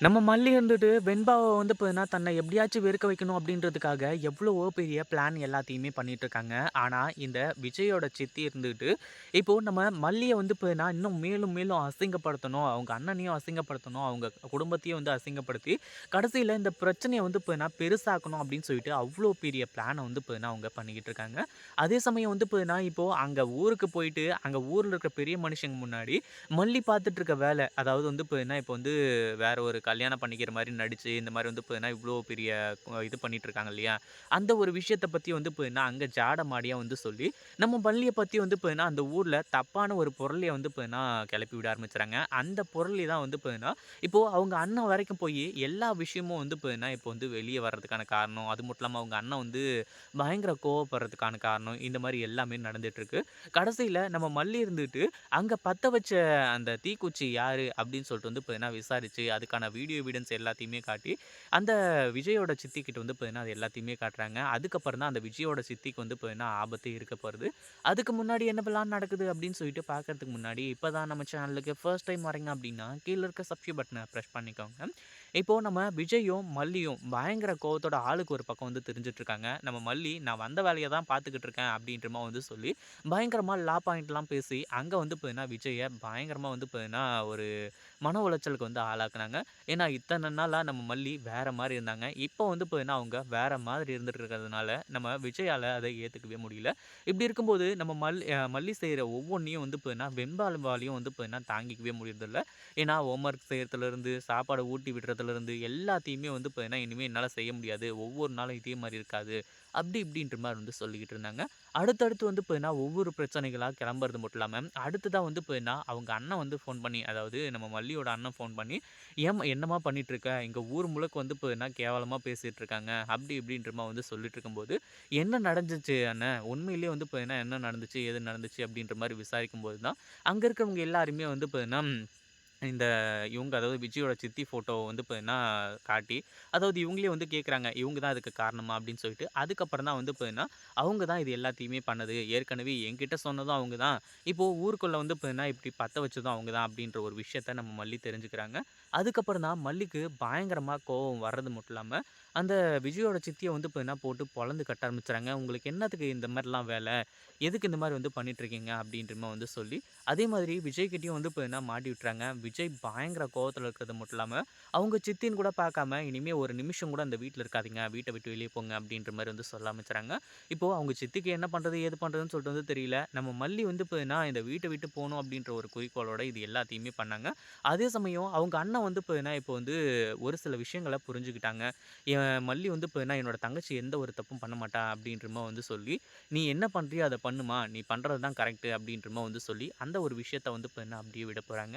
நம்ம மல்லி இருந்துட்டு வெண்பாவை வந்து பார்த்தீங்கன்னா, தன்னை எப்படியாச்சும் வெறுக்க வைக்கணும் அப்படின்றதுக்காக எவ்வளவோ பெரிய பிளான் எல்லாத்தையுமே பண்ணிகிட்ருக்காங்க ஆனால் இந்த விஜயோட சித்தி இருந்துட்டு, இப்போது நம்ம மல்லியை வந்து பார்த்தீங்கன்னா, இன்னும் மேலும் மேலும் அசிங்கப்படுத்தணும். அவங்க அண்ணனையும் அசிங்கப்படுத்தணும். அவங்க குடும்பத்தையும் வந்து அசிங்கப்படுத்தி, கடைசியில் இந்த பிரச்சனையை வந்து பார்த்தீங்கன்னா, பெருசாக்கணும் அப்படின்னு சொல்லிட்டு அவ்வளோ பெரிய பிளானை வந்து பார்த்தீங்கன்னா, அவங்க பண்ணிக்கிட்டு இருக்காங்க. அதே சமயம் வந்து பார்த்தீங்கன்னா, இப்போது அங்கே ஊருக்கு போயிட்டு, அங்கே ஊரில் இருக்கிற பெரிய மனுஷங்க முன்னாடி மல்லி பார்த்துட்டு இருக்க அதாவது வந்து பார்த்தீங்கன்னா, இப்போ வந்து வேற ஒரு கல்யாணம் பண்ணிக்கிற மாதிரி நடித்து இந்த மாதிரி வந்து பார்த்தீங்கன்னா, இவ்வளோ பெரிய இது பண்ணிகிட்டு இருக்காங்க இல்லையா? அந்த ஒரு விஷயத்தை பற்றி வந்து பார்த்தீங்கன்னா, அங்கே ஜாட மாடியாக வந்து சொல்லி, நம்ம பள்ளியை பற்றி வந்து பார்த்தீங்கன்னா, அந்த ஊரில் தப்பான ஒரு பொருளையை வந்து பார்த்தீங்கன்னா, கிளப்பி விட ஆரம்பிச்சுறாங்க. அந்த பொருளை தான் வந்து பார்த்தீங்கன்னா, இப்போது அவங்க அண்ணன் வரைக்கும் போய் எல்லா விஷயமும் வந்து பார்த்தீங்கன்னா, இப்போ வந்து வெளியே வர்றதுக்கான காரணம், அது மட்டும் இல்லாமல் அவங்க அண்ணன் வந்து பயங்கர கோவப்படுறதுக்கான காரணம், இந்த மாதிரி எல்லாமே நடந்துகிட்ருக்கு கடைசியில் நம்ம மல்லி இருந்துட்டு, அங்கே பற்ற வச்ச அந்த தீக்குச்சி யார் அப்படின்னு சொல்லிட்டு வந்து பார்த்தீங்கன்னா, விசாரிச்சு அதுக்கான வீடியோ எவிடன்ஸ் எல்லாத்தையுமே காட்டி, அந்த விஜயோட சித்திக்கிட்ட வந்து பார்த்தீங்கன்னா, அது எல்லாத்தையுமே காட்டுறாங்க. அதுக்கப்புறம் தான் அந்த விஜயோட சித்திக்கு வந்து பார்த்தீங்கன்னா, ஆபத்து இருக்க போகிறது அதுக்கு முன்னாடி என்னவெல்லாம் நடக்குது அப்படின்னு சொல்லிட்டு பார்க்கறதுக்கு முன்னாடி, இப்போ தான் நம்ம சேனலுக்கு ஃபர்ஸ்ட் டைம் வரீங்க அப்படின்னா, கீழே இருக்க சப்ஸ்கிரைப் பட்டனை ப்ரெஸ் பண்ணிக்கோங்க. இப்போது நம்ம விஜயும், மல்லியும் பயங்கர கோவத்தோட ஆளுக்கு ஒரு பக்கம் வந்து தெரிஞ்சிட்ருக்காங்க நம்ம மல்லி நான் வந்த வேலையை தான் பார்த்துக்கிட்டு இருக்கேன் அப்படின்ற வந்து சொல்லி, பயங்கரமாக லா பாயிண்ட்லாம் பேசி, அங்கே வந்து பார்த்தீங்கன்னா, விஜயை பயங்கரமாக வந்து பார்த்தீங்கன்னா, ஒரு மன உளைச்சலுக்கு வந்து ஆளாக்குனாங்க. ஏன்னா, இத்தனை நாளாக நம்ம மல்லி வேறு மாதிரி இருந்தாங்க. இப்போ வந்து பார்த்தீங்கன்னா, அவங்க வேறு மாதிரி இருந்துட்டு இருக்கிறதுனால, நம்ம விஜயால் அதை ஏற்றுக்கவே முடியல. இப்படி இருக்கும்போது நம்ம மல் மல்லி செய்கிற ஒவ்வொன்றையும் வந்து பார்த்தீங்கன்னா, வெண்பாவாலயும் வந்து பார்த்தீங்கன்னா, தாங்கிக்கவே முடியறதில்ல. ஏன்னா, ஹோம் ஒர்க் செய்றதுலருந்து, சாப்பாடை ஊட்டி விடுறதுலேருந்து எல்லாத்தையுமே வந்து பார்த்தீங்கன்னா, இனிமேல் என்னால் செய்ய முடியாது. ஒவ்வொரு நாளும் இதே மாதிரி இருக்காது. அப்படி இப்படின்ற மாதிரி வந்து சொல்லிக்கிட்டு இருந்தாங்க. அடுத்தடுத்து வந்து பார்த்தீங்கன்னா, ஒவ்வொரு பிரச்சனைகளாக கிளம்புறது மட்டும் இல்லாமல் அடுத்ததாக வந்து பார்த்தீங்கன்னா, அவங்க அண்ணன் வந்து ஃபோன் பண்ணி, அதாவது நம்ம மல்லியோட அண்ணன் ஃபோன் பண்ணி, ஏன் என்னம்மா பண்ணிகிட்ருக்க இருக்க? ஊர் முழுக்க வந்து பார்த்தீங்கன்னா, கேவலமாக பேசிகிட்டு இருக்காங்க." அப்படி இப்படின்ற வந்து சொல்லிட்டு இருக்கும்போது, "என்ன நடந்துச்சு அண்ணன்? உண்மையிலேயே வந்து பார்த்தீங்கன்னா, என்ன நடந்துச்சு? எது நடந்துச்சு?" அப்படின்ற மாரி விசாரிக்கும்போது தான், அங்கே இருக்கிறவங்க எல்லாருமே வந்து பார்த்தீங்கன்னா இந்த இவங்க அதாவது விஜயோட சித்தி ஃபோட்டோ வந்து பார்த்தீங்கன்னா காட்டி, அதாவது இவங்களே வந்து கேட்குறாங்க. இவங்க தான் அதுக்கு காரணமா அப்படின்னு சொல்லிட்டு. அதுக்கப்புறம் தான் வந்து பார்த்தீங்கன்னா, அவங்க தான் இது எல்லாத்தையுமே பண்ணது. ஏற்கனவே என்கிட்ட சொன்னதும் அவங்க தான். இப்போது ஊருக்குள்ளே வந்து பார்த்தீங்கன்னா, இப்படி பற்ற வச்சதும் அவங்க தான் அப்படின்ற ஒரு விஷயத்த நம்ம மல்லி தெரிஞ்சுக்கிறாங்க. அதுக்கப்புறம் தான் மல்லிக்கு பயங்கரமாக கோபம் வர்றது மட்டும் இல்லாமல் அந்த விஜயோட சித்தியை வந்து பார்த்தீங்கன்னா, போட்டு பொழந்து கட்ட ஆரம்பிச்சுறாங்க. "உங்களுக்கு என்னத்துக்கு இந்த மாதிரிலாம் வேலை எதுக்கு இந்த மாதிரி வந்து பண்ணிகிட்ருக்கீங்க அப்படின்றமா வந்து சொல்லி, அதே மாதிரி விஜய்கிட்டையும் வந்து பார்த்தீங்கன்னா மாட்டி விட்டுறாங்க. விஜய் பயங்கர கோபத்தில் இருக்கிறது மட்டும் இல்லாமல் அவங்க சித்தின்னு கூட பார்க்காம, இனிமேல் ஒரு நிமிஷம் கூட அந்த வீட்டில் இருக்காதீங்க. வீட்டை விட்டு வெளியே போங்க." அப்படின்ற மாதிரி வந்து சொல்ல ஆரம்பிச்சுறாங்க. இப்போது அவங்க சித்திக்கு என்ன பண்ணுறது ஏது பண்ணுறதுன்னு சொல்லிட்டு வந்து தெரியல. நம்ம மல்லி வந்து பார்த்தீங்கன்னா, இந்த வீட்டை விட்டு போகணும் அப்படின்ற ஒரு குறிக்கோளோட இது எல்லாத்தையுமே பண்ணாங்க. அதே சமயம் அவங்க அண்ணன் வந்து பார்த்தீங்கன்னா, இப்போ வந்து ஒரு சில விஷயங்கள புரிஞ்சுக்கிட்டாங்க. என் மல்லி வந்து பார்த்தீங்கன்னா, என்னோட தங்கச்சி எந்த ஒரு தப்பும் பண்ண மாட்டா அப்படின்றமா வந்து சொல்லி, "நீ என்ன பண்ணுறியோ அதை பண்ணுமா. நீ பண்ணுறது தான் கரெக்ட்டு." அப்படின்றமா வந்து சொல்லி, அந்த ஒரு விஷயத்த வந்து பார்த்தீங்கன்னா, அப்படியே விட போகிறாங்க